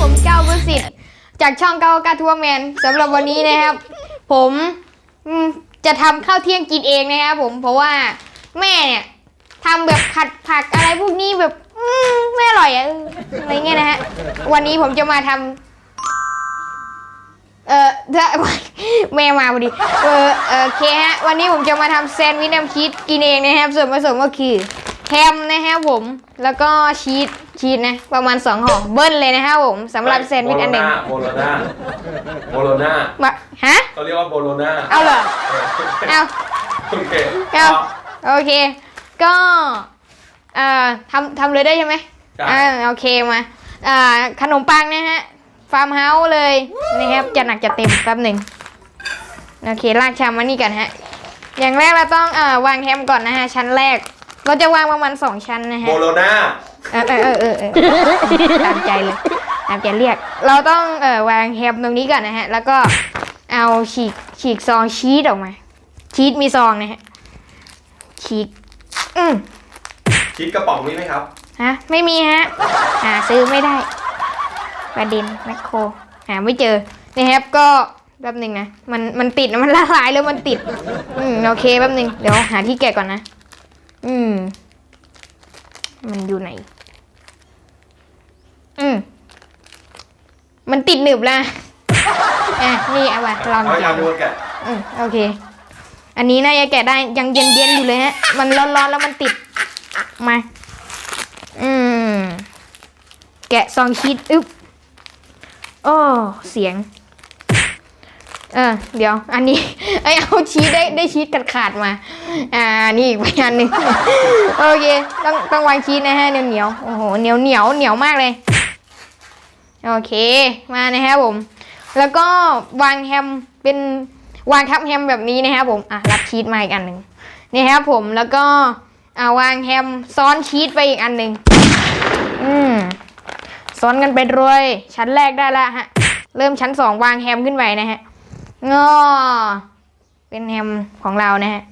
ผมเก้าประสิทธิ์จากช่องเก้ากาทัวร์แมนสำหรับวันนี้นะครับ ผมจะทำข้าวเที่ยงกินเองนะครับผมเพราะว่าแม่เนี่ยทำแบบผัดผักอะไรพวกนี้แบบไม่อร่อยอะอะไรเงี้ยนะฮะวันนี้ผมจะมาทำ ออถ้าแม่มาพอดีเออเออโอเคฮะ วันนี้ผมจะมาทำแซนด์วิชน้ำชีสกินเองนะครับ ส่วนผสมก็คือแฮมนะครับผม แล้วก็ชีส ชีสนะ ประมาณสองห่อเบิ้ลเลยนะครับผมสำหรับแซนด์วิชอันหนึ่งโบโลนาโบโลนามาฮะเขาเรียกว่าโบโลนาเอาเหรอ เอาโอเคเอาโอเค ก็เอ่อทำทำเลยได้ใช่ไหมจ้ะอ่าโอเคมาอ่าขนมปังนะฮะ ฟาร์มเฮาส์เลยนะครับจะหนักจะเต็มแป๊บหนึ่งโอเคลากชามมานี่กันฮะ อย่างแรกเราต้องเอ่อวางแฮมก่อนนะฮะ ชั้นแรก เราจะวางประมาณสองชั้นนะฮะ โบโลนาเออเออเออเออเออตามใจเลยตามใจเรียก เราต้องเอ่อวางแฮมตรงนี้ก่อนนะฮะ แล้วก็เอาฉีกฉีกซองชีสออกมา ชีสมีซองนะฮะฉีกอืมคิดกระป๋องนี้ไหมครับ ฮะ ไม่มีฮะหาซื้อไม่ได้ ประเด็นแมคโครหาไม่เจอนะครับก็แป๊บหนึ่งนะมันมันติดนะมันละลายแล้วมันติด อืมโอเคแป๊บหนึ่งเดี๋ยวหาที่แกะก่อนนะ อืม มันอยู่ไหน อืม มันติดหนึบแล้วอะนี่เอาไว้ลองเอาแกะยามดูแกะอืมโอเค อันนี้น่าจะแกะได้ยังเย็นเย็นๆอยู่เลยฮะ มันร้อนๆแล้วมันติดมา อืม แกะซองชีสอึ๊บ โอ้เสียง เออเดี๋ยว อันนี้ไอเอาชีสได้ได้ชีสขาดขาดมา อ่านี่อีกอันหนึ่งโอเคต้องต้องวางชีสนะฮะเหนียวเหนียวโอ้โหเหนียวเหนียวเหนียวมากเลยโอเคมานะครับผม แล้วก็วางแฮมเป็นวางทับแฮมแบบนี้นะครับผมอะรับชีสมาอีกอันหนึ่งนี่ครับผมแล้วก็อ่าวางแฮมซ้อนชีสไปอีกอันหนึ่งอืม ซ้อนกันไปเรยชั้นแรกได้แล้วฮะ เริ่มชั้นสองวางแฮมขึ้นไปนะฮะงอเป็นแฮมของเรานะฮะ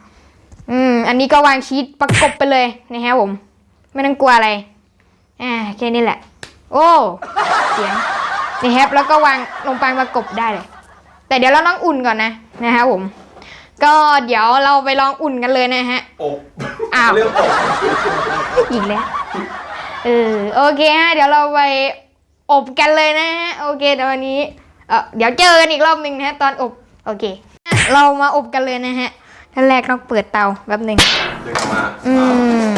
อืม อันนี้ก็วางชีสประกบไปเลยนะครับผม ไม่ต้องกลัวอะไร อ่าแค่นี้แหละ โอ้เสียงนี่ครับแล้วก็วางลงไปประกบได้เลย แต่เดี๋ยวเราต้องอุ่นก่อนนะนะครับผม ก็เดี๋ยวเราไปลองอุ่นกันเลยนะฮะอบอ้าวเรื่องอบอีกแล้ว เออโอเคฮะเดี๋ยวเราไปอบกันเลยนะฮะโอเคเดี๋ยววันนี้เออเดี๋ยวเจอกันอีกรอบหนึ่งนะฮะตอนอบโอเค เรามาอบกันเลยนะฮะท่านแรกต้องเปิดเตาแป๊บหนึ่งดึงออกมาอืม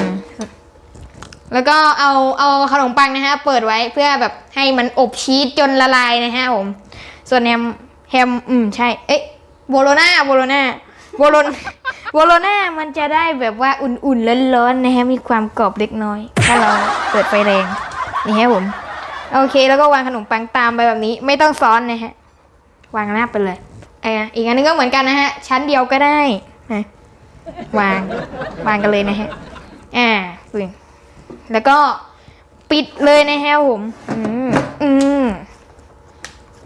แล้วก็เอาเอาขนมปังนะฮะเปิดไว้เพื่อแบบให้มันอบชีสจนละลายนะฮะผมส่วนแฮมแฮมอืมใช่เอ๊ะโบโลนาโบโลนาโบโลน โบโลนามันจะได้แบบว่าอุ่นๆร้อนๆนะฮะมีความกรอบเล็กน้อย ถ้าเราเปิดไฟแรงนี่ฮะผมโอเค แล้วก็วางขนมปังตามไปแบบนี้ไม่ต้องซ้อนนะฮะวางหน้าไปเลยเอออีกอันนึงก็เหมือนกันนะฮะ ชั้นเดียวก็ได้นะวางวางกันเลยนะฮะอ่าปึ้งแล้วก็ปิดเลยนะฮะผม อืมอืม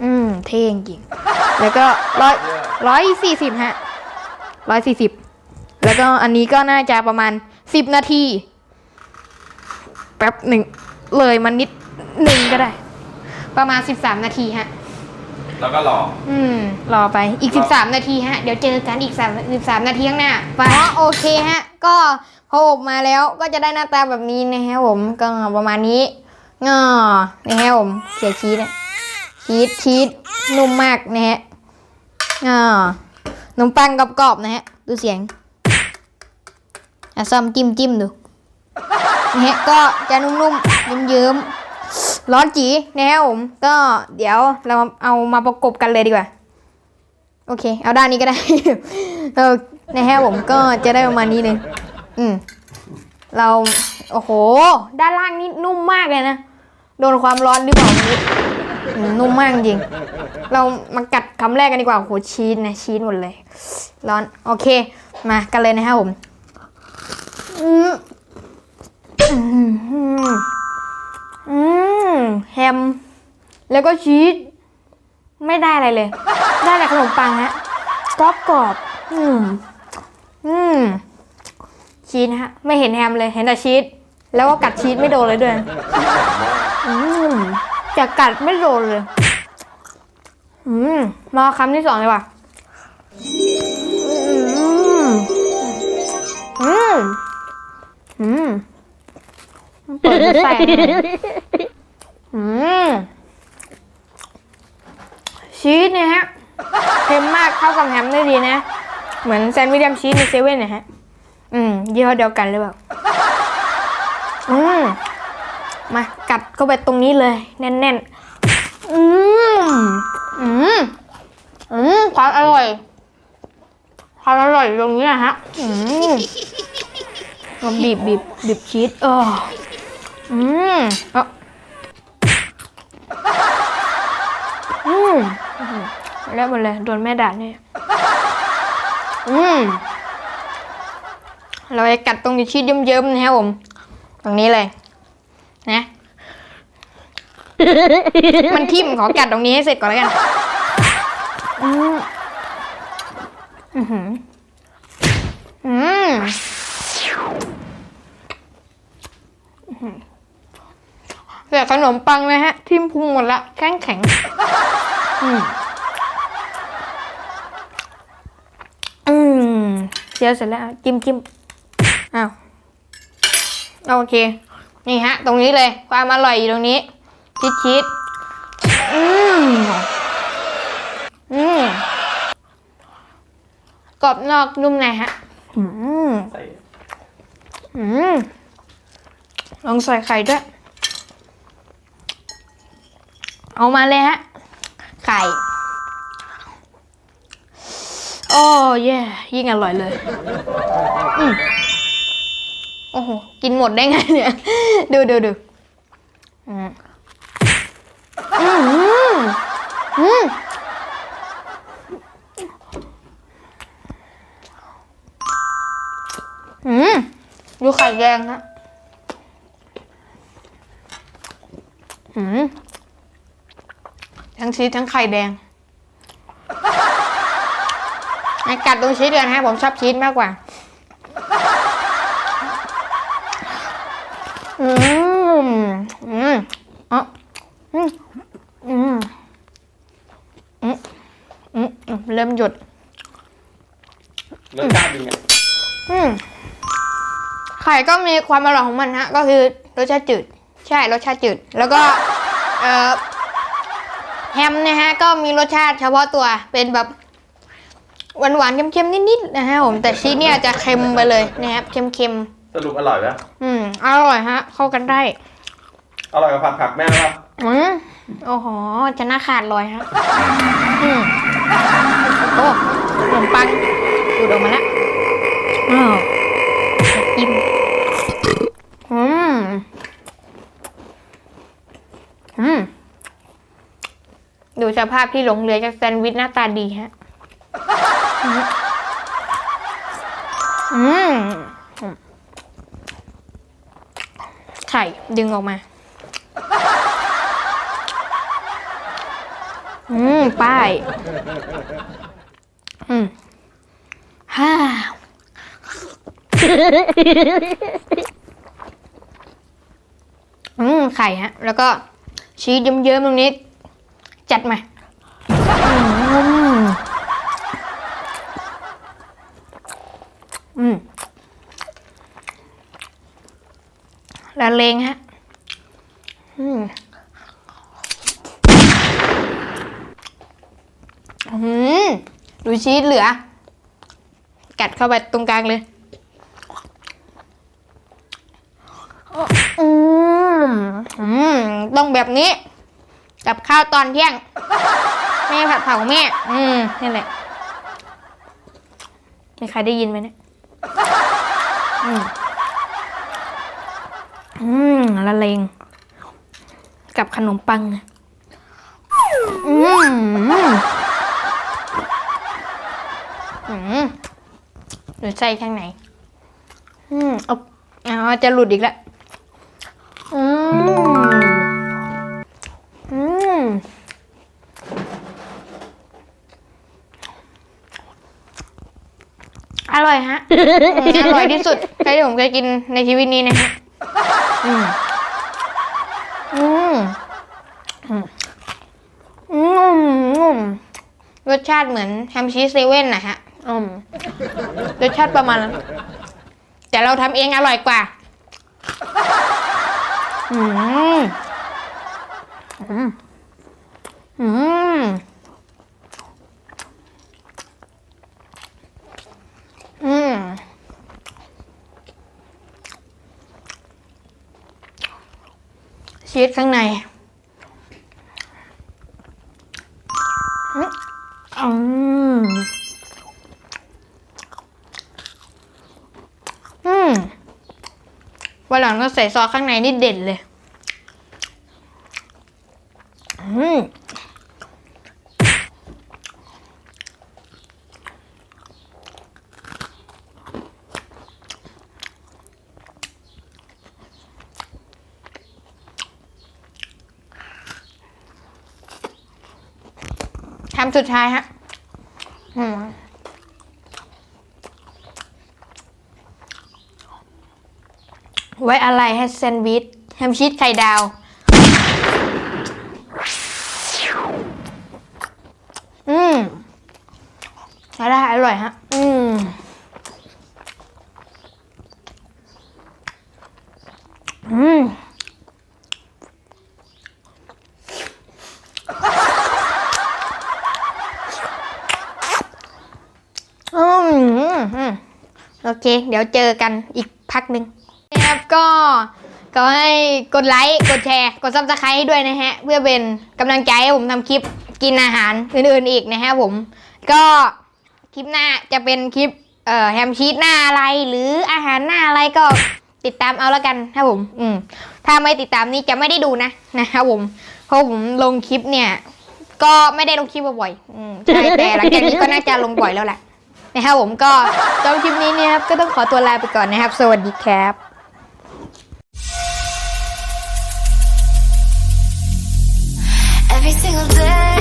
อืมเท่จริงแล้วก็ร้อยร้อยสี่สิบฮะร้อยสี่สิบ แล้วก็อันนี้ก็น่าจะประมาณสิบนาที แป๊บหนึ่งเลยมันนิดหนึ่งก็ได้ ประมาณสิบสามนาทีฮะ แล้วก็รอ อืม รอไปอีก 13 นาทีฮะ เดี๋ยวเจอกันอีก3 13นาทีข้างหน้าไปโอเคฮะ ก็พออบมาแล้วก็จะได้หน้าตาแบบนี้นะฮะผมก็ประมาณนี้งอนะฮะผมเขียชีสเนี่ยชีสชีสนุ่มมากนะฮะงอขนมปังกรอบๆนะฮะ ดูเสียง อะซ่อมจิ้มจิ้มดูนะฮะก็จะนุ่มๆเยิ้มๆร้อนจีนะครับผมก็เดี๋ยวเราเอามาประกบกันเลยดีกว่า โอเค เอาด้านนี้ก็ได้เออนะครับผมก็จะได้ประมาณนี้เลยอืมเราโอ้โห ด้านล่างนี่นุ่มมากเลยนะโดนความร้อนหรือเปล่าอืมนุ่มมากจริง เรามากัดคำแรกกันดีกว่าโอ้โหชีสนะชีสหมดเลย ร้อน โอเค มากันเลยนะครับผม อืมอืม อืมอืมแฮม แล้วก็ชีส ไม่ได้อะไรเลย ได้แต่ขนมปังฮะกรอบกรอบอืม อืม ชีสฮะ ไม่เห็นแฮมเลย เห็นแต่ชีส แล้วก็กัดชีสไม่โดนเลยด้วย อืมจะกัดไม่โดนเลย อืม มาคำที่สองเลยว่ะ อืม อืม อืม เปิดมาใส่อืมชีสเนี่ยฮะเค็มมากเข้ากับแฮมได้ดีนะ เหมือนแซนด์วิชแฮมชีสในเซเว่นนะฮะ อืมยี่ห้อเดียวกันเลยแบบอืมมากัดเข้าไปตรงนี้เลย แน่นๆ อืมอืมอืมความอร่อยความอร่อยตรงนี้นะฮะ อืมลองบีบบีบบีบชีสเออ อืมเอออืมแล้วหมดเลยโดนแม่ด่าเนี่ยอืมเราจะกัดตรงชีสเยิ้มๆนะครับผม ตรงนี้เลย นะ มันทิ่มขอกัดตรงนี้ให้เสร็จก่อนแล้วกันอืมอือหืออืมอื้อหือ แต่ขนมปังนะฮะ ทิ่มพุงหมดละแข็งแข็งอืมอืมเจียวเสร็จแล้วจิ้มจิ้มอ้าวโอเค นี่ฮะ ตรงนี้เลย ความอร่อยอยู่ตรงนี้ชีสชีสอืมอืมกรอบนอกนุ่มในฮะ อืมใส่อืมลองใส่ไข่ด้วย เอามาเลยฮะ ไข่โอ้ย่ยิ่งอร่อยเลยอืมโอ้โห กินหมดได้ไงเนี่ย ดูดูดูอืมอืมอืมอืมดูไข่แดงฮะอืม ทั้งชีสทั้งไข่แดงไอ้กัดตรงชีสกันฮะ ผมชอบชีสมากกว่า อืม อืมอ๋ออืม อืม อืม อืมอืมเริ่มหยุดรสชาติดีไงอืม ไข่ก็มีความอร่อยของมันฮะ ก็คือรสชาติจืด ใช่ รสชาติจืด แล้วก็ เอ่อ แฮมนะฮะก็มีรสชาติเฉพาะตัวเป็นแบบหวานๆเค็มๆนิดๆนะฮะผมแต่ชีสเนี่ยจะเค็มไปเลยนะครับเค็มสรุปอร่อยไหมๆอืมอร่อยฮะ เข้ากันได้อร่อยกับผัดผักแม่ป่ะอืมโอ้โหจะน่าขาดลอยฮะอืมโอ้ขนมปังดูดออกมาแล้วอ้าวอิ่มอืม อืม ดูสภาพที่หลงเหลือจากแซนด์วิชหน้าตาดีฮะ อืมไข่ดึงออกมา อืม ป้าย อืมฮ่าอืม ไข่ฮะ แล้วก็ชีสเยิ้มๆตรงนี้ จัดมาอืมละเลงฮะ อืมอืมดูชีสเหลือ กัดเข้าไปตรงกลางเลย อืม อืม ต้องแบบนี้ กับข้าวตอนเที่ยง แม่ผัดเผาแม่ อืมนี่แหละ มีใครได้ยินไหมเนี่ย อืมอืมละเลง กับขนมปัง อืมอืมหรือใส่ข้างไหน อืมเอาเอาจะหลุดอีกแล้ว ออร่อยฮะอืมอร่อยที่สุดที่ผมเคยกินในชีวิตนี้นะฮะอืมอืมอืมอืมอืมรสชาติเหมือนแฮมชีสเซเว่นนะฮะอืมรสชาติประมาณนั้นแต่เราทำเองอร่อยกว่า อืมอืมอืมอืม ชีสข้างในอืมอืมวันหลังก็ใส่ซอสข้างในนี่เด่นเลย อืมคำสุดท้ายฮะไว้อะไรให้แซนด์วิชแฮมชีสไข่ดาว อืมใช้ได้อร่อยฮะ อืม อืม อืมอืม โอเค เดี๋ยวเจอกันอีกพักหนึ่งนะครับก็ก็ให้กดไลค์ กดแชร์ กดซับสไครต์ให้ด้วยนะฮะ เพื่อเป็นกำลังใจให้ผมทำคลิปกินอาหารอื่นๆอีกนะฮะผม ก็คลิปหน้าจะเป็นคลิปเอ่อแฮมชีสหน้าอะไรหรืออาหารหน้าอะไรก็ติดตามเอาแล้วกันครับผม อืมถ้าไม่ติดตามนี้จะไม่ได้ดูนะนะครับผม เพราะผมลงคลิปเนี่ย ก็ไม่ได้ลงคลิปบ่อยๆ อืมใช่แต่หลังจากนี้ก็น่าจะลงบ่อยแล้วแหละ นะครับผมก็จบคลิปนี้เนี่ยครับก็ต้องขอตัวลาไปก่อนนะครับ สวัสดีครับ Every single day